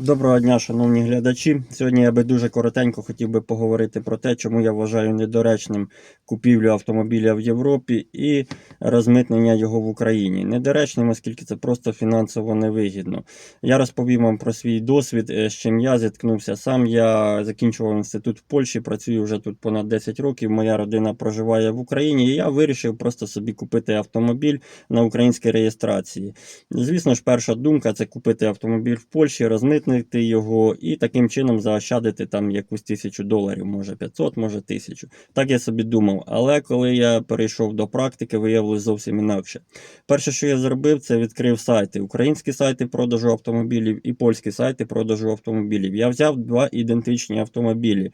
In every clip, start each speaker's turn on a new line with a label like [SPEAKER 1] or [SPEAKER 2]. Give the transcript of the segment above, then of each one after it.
[SPEAKER 1] Доброго дня, шановні глядачі. Сьогодні я би дуже коротенько хотів би поговорити про те, чому я вважаю недоречним купівлю автомобіля в Європі і розмитнення його в Україні. Недоречним, оскільки це просто фінансово невигідно. Я розповім вам про свій досвід, е, з чим я зіткнувся сам. Я закінчував інститут в Польщі, працюю вже тут понад 10 років. Моя родина проживає в Україні, і я вирішив просто собі купити автомобіль на українській реєстрації. Звісно ж, перша думка це купити автомобіль в Польщі, розмитнити його і таким чином заощадити там якусь тисячу доларів, може 500, може тисячу. Так я собі думав. Але коли я перейшов до практики, виявилось зовсім інакше. Перше, що я зробив, це відкрив сайти. Українські сайти продажу автомобілів і польські сайти продажу автомобілів. Я взяв два ідентичні автомобілі.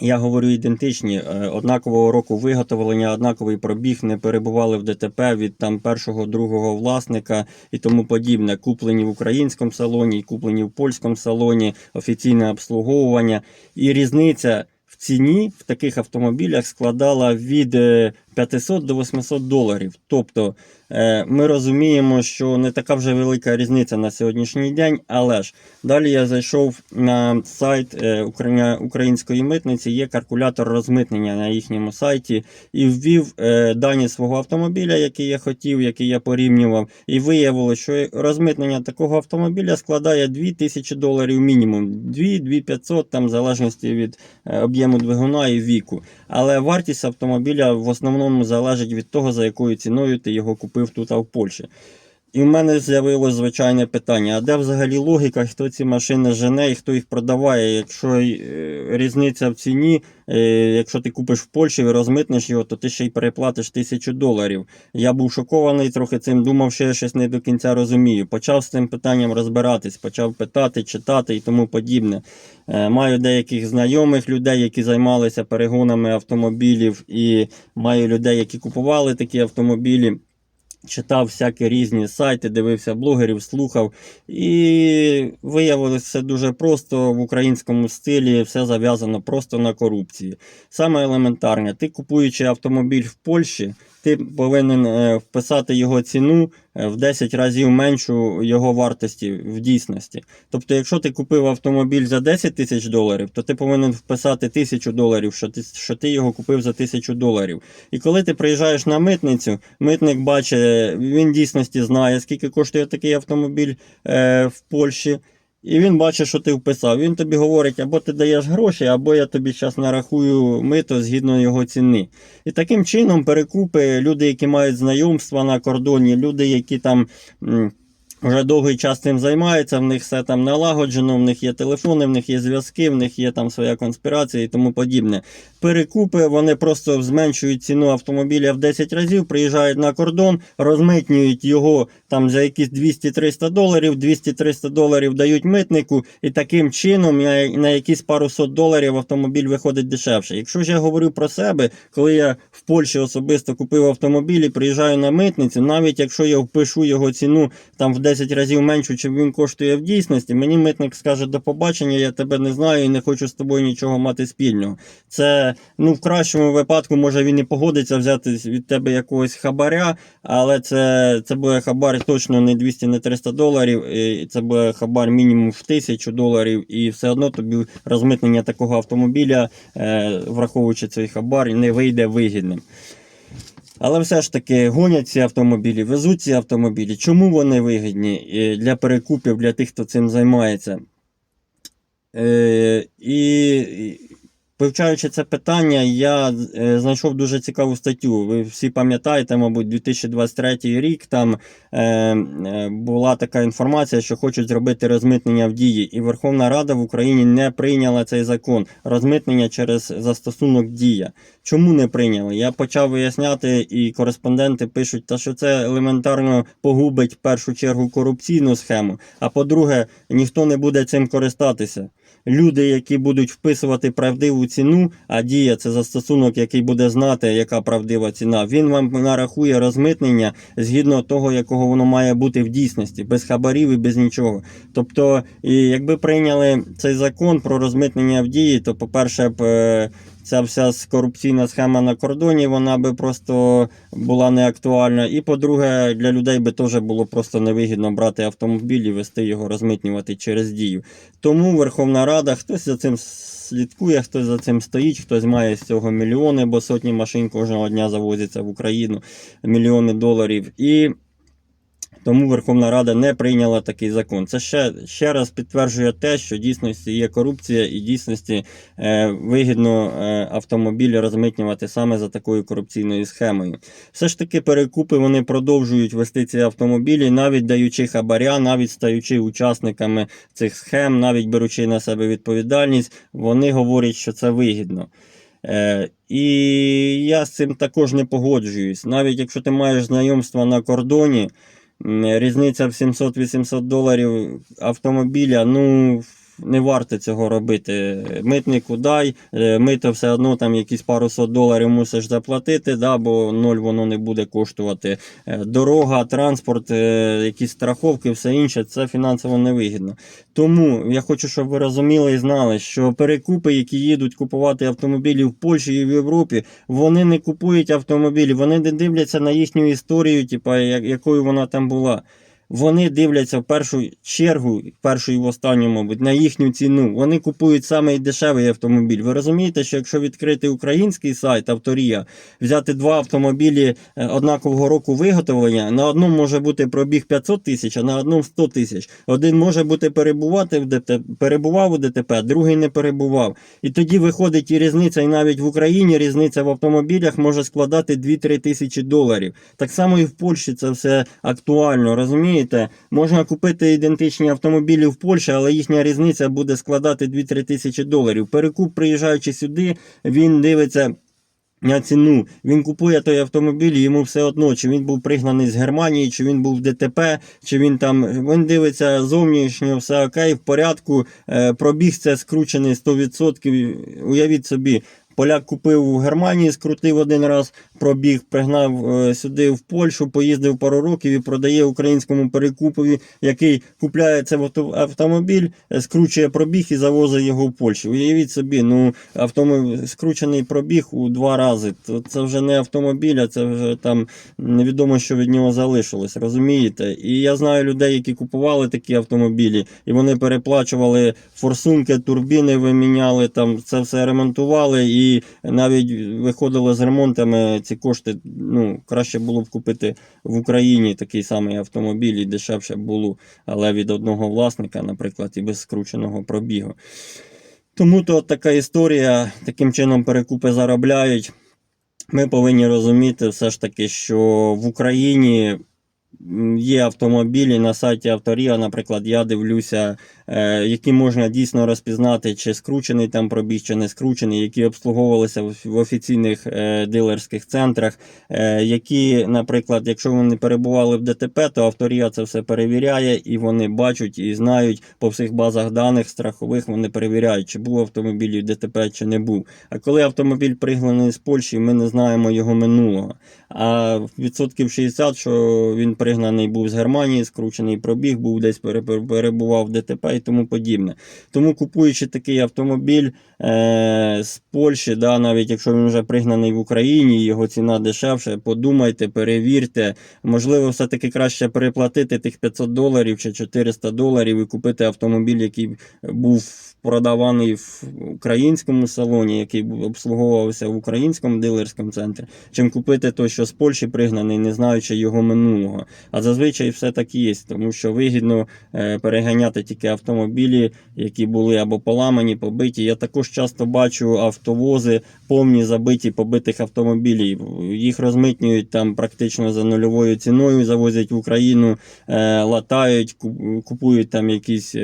[SPEAKER 1] Я говорю ідентичні, е, однакового року виготовлення, однаковий пробіг, не перебували в ДТП від там першого, другого власника і тому подібне. Куплені в українському салоні, куплені в польському салоні, офіційне обслуговування. І різниця в ціні в таких автомобілях складала від е, 500 до 800 доларів. Тобто е, ми розуміємо, що не така вже велика різниця на сьогоднішній день, але ж далі я зайшов на сайт е, української митниці, є калькулятор розмитнення на їхньому сайті, і ввів е, дані свого автомобіля, який я хотів, який я порівнював, і виявилося, що розмитнення такого автомобіля складає 2000 доларів мінімум, 2-2500, там в залежності від об'єму двигуна і віку. Але вартість автомобіля в основному залежить від того, за якою ціною ти його купив тут а в Польщі. І в мене з'явилось звичайне питання: а де взагалі логіка, хто ці машини жене і хто їх продаває? Якщо е, різниця в ціні, е, якщо ти купиш в Польщі і розмитнеш його, то ти ще й переплатиш тисячу доларів. Я був шокований трохи цим, думав, що я щось не до кінця розумію. Почав з цим питанням розбиратись, почав питати, читати і тому подібне. Е, Маю деяких знайомих людей, які займалися перегонами автомобілів, і маю людей, які купували такі автомобілі. Читав всякі різні сайти, дивився блогерів, слухав. І виявилося все дуже просто в українському стилі, все зав'язано просто на корупції. Саме елементарне, ти купуючи автомобіль в Польщі, ти повинен е, вписати його ціну е, в 10 разів меншу його вартості в дійсності. Тобто, якщо ти купив автомобіль за 10 тисяч доларів, то ти повинен вписати тисячу доларів, що ти, що ти його купив за тисячу доларів. І коли ти приїжджаєш на митницю, митник бачить, він дійсності знає, скільки коштує такий автомобіль е, в Польщі. І він бачить, що ти вписав. Він тобі говорить, або ти даєш гроші, або я тобі зараз нарахую мито згідно його ціни. І таким чином перекупи люди, які мають знайомства на кордоні, люди, які там. Вже довгий час цим займаються, в них все там налагоджено, в них є телефони, в них є зв'язки, в них є там своя конспірація і тому подібне. Перекупи, вони просто зменшують ціну автомобіля в 10 разів, приїжджають на кордон, розмитнюють його там за якісь 200-300 доларів, 200-300 доларів дають митнику, і таким чином на, на якісь пару сот доларів автомобіль виходить дешевше. Якщо ж я говорю про себе, коли я в Польщі особисто купив автомобіль і приїжджаю на митницю, навіть якщо я впишу його ціну там в 10 разів меншу, чим він коштує в дійсності, мені митник скаже до побачення, я тебе не знаю і не хочу з тобою нічого мати спільного. Це ну в кращому випадку, може він і погодиться взяти від тебе якогось хабаря, але це, це буде хабар точно не 200, не 300 доларів, і це буде хабар мінімум в 1000 доларів, і все одно тобі розмитнення такого автомобіля, е, враховуючи цей хабар, не вийде вигідним. Але все ж таки гонять ці автомобілі, везуть ці автомобілі. Чому вони вигідні е, для перекупів, для тих, хто цим займається? Е, і і вивчаючи це питання, я е, знайшов дуже цікаву статтю. Ви всі пам'ятаєте, мабуть, 2023 рік там е, е, була така інформація, що хочуть зробити розмитнення в дії, і Верховна Рада в Україні не прийняла цей закон. Розмитнення через застосунок дія. Чому не прийняли? Я почав виясняти, і кореспонденти пишуть, та що це елементарно погубить в першу чергу корупційну схему. А по-друге, ніхто не буде цим користатися. Люди, які будуть вписувати правдиву ціну, а дія це застосунок, який буде знати, яка правдива ціна. Він вам нарахує розмитнення згідно того, якого воно має бути в дійсності, без хабарів і без нічого. Тобто, якби прийняли цей закон про розмитнення в дії, то, по-перше, б. Ця вся корупційна схема на кордоні, вона би просто була не актуальна. І по-друге, для людей би теж було просто невигідно брати автомобіль і вести його розмитнювати через дію. Тому Верховна Рада, хтось за цим слідкує, хтось за цим стоїть, хтось має з цього мільйони, бо сотні машин кожного дня завозяться в Україну, мільйони доларів. І тому Верховна Рада не прийняла такий закон. Це ще, ще раз підтверджує те, що дійсності є корупція і дійсності е, вигідно е, автомобілі розмитнювати саме за такою корупційною схемою. Все ж таки, перекупи вони продовжують вести ці автомобілі, навіть даючи хабаря, навіть стаючи учасниками цих схем, навіть беручи на себе відповідальність, вони говорять, що це вигідно. Е, і я з цим також не погоджуюсь. Навіть якщо ти маєш знайомство на кордоні, різниця в 700-800 доларів автомобіля, ну. Не варто цього робити. Митнику дай, е, мито все одно там якісь пару сот доларів мусиш заплатити, да, бо ноль воно не буде коштувати. Е, Дорога, транспорт, е, якісь страховки, все інше, це фінансово невигідно. Тому я хочу, щоб ви розуміли і знали, що перекупи, які їдуть купувати автомобілі в Польщі і в Європі, вони не купують автомобілі, вони не дивляться на їхню історію, типа, як- якою вона там була. Вони дивляться в першу чергу, першу і в останню, мабуть, на їхню ціну. Вони купують самий дешевий автомобіль. Ви розумієте, що якщо відкрити український сайт Авторія, взяти два автомобілі е, однакового року виготовлення, на одному може бути пробіг 500 тисяч, а на одному 100 тисяч. Один може бути перебувати в ДТП, перебував у ДТП, другий не перебував. І тоді виходить і різниця, і навіть в Україні різниця в автомобілях може складати 2-3 тисячі доларів. Так само і в Польщі це все актуально, розумієте? Можна купити ідентичні автомобілі в Польщі, але їхня різниця буде складати 2-3 тисячі доларів. Перекуп, приїжджаючи сюди, він дивиться. На ціну він купує той автомобіль, йому все одно, чи він був пригнаний з Германії, чи він був в ДТП, чи він там. Він дивиться зовнішньо, все окей, в порядку. Е, пробіг це скручений 100%. Уявіть собі, поляк купив в Германії, скрутив один раз, пробіг, пригнав е, сюди в Польщу, поїздив пару років і продає українському перекупові, який купляє цей автомобіль, е, скручує пробіг і завозить його в Польщу. Уявіть собі, ну автомобіль скручений пробіг у два рази. Це вже не автомобіль, а це вже там невідомо, що від нього залишилось. Розумієте? І я знаю людей, які купували такі автомобілі, і вони переплачували форсунки, турбіни виміняли, там це все ремонтували, і навіть виходили з ремонтами. Ці кошти ну краще було б купити в Україні такий самий автомобіль і дешевше було, але від одного власника, наприклад, і без скрученого пробігу. Тому то така історія, таким чином перекупи заробляють. Ми повинні розуміти все ж таки, що в Україні є автомобілі на сайті Авторія, наприклад, я дивлюся, які можна дійсно розпізнати, чи скручений там пробіг, чи не скручений, які обслуговувалися в, офіційних е, дилерських центрах, е, які, наприклад, якщо вони перебували в ДТП, то Авторія це все перевіряє і вони бачать і знають по всіх базах даних страхових, вони перевіряють, чи був автомобіль в ДТП, чи не був. А коли автомобіль пригнаний з Польщі, ми не знаємо його минулого. А відсотків 60, що він пригнаний був з Германії, скручений пробіг, був десь пере- пере- перебував в ДТП і тому подібне. Тому купуючи такий автомобіль е, з Польщі, да, навіть якщо він вже пригнаний в Україні, його ціна дешевше, подумайте, перевірте. Можливо, все-таки краще переплатити тих 500 доларів чи 400 доларів і купити автомобіль, який був продаваний в українському салоні, який обслуговувався в українському дилерському центрі, чим купити той, що з Польщі пригнаний, не знаючи його минулого. А зазвичай все так є, тому що вигідно е, переганяти тільки автомобілі, які були або поламані, побиті. Я також часто бачу автовози повні забиті побитих автомобілів. Їх розмитнюють там практично за нульовою ціною, завозять в Україну, е, латають, ку- купують там якісь.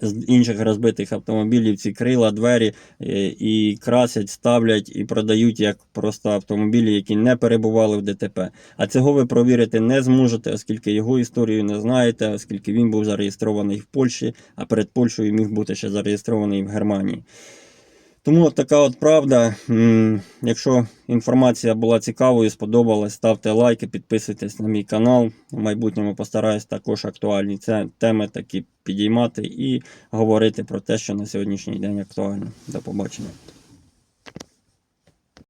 [SPEAKER 1] З інших розбитих автомобілів ці крила, двері е, і красять, ставлять і продають як просто автомобілі, які не перебували в ДТП. А цього ви провірити не зможете, оскільки його історію не знаєте, оскільки він був зареєстрований в Польщі, а перед Польщею міг бути ще зареєстрований в Германії. Тому от така от правда. Якщо інформація була цікавою, сподобалась, ставте лайки, підписуйтесь на мій канал. В майбутньому постараюсь також актуальні теми такі підіймати і говорити про те, що на сьогоднішній день актуально. До побачення.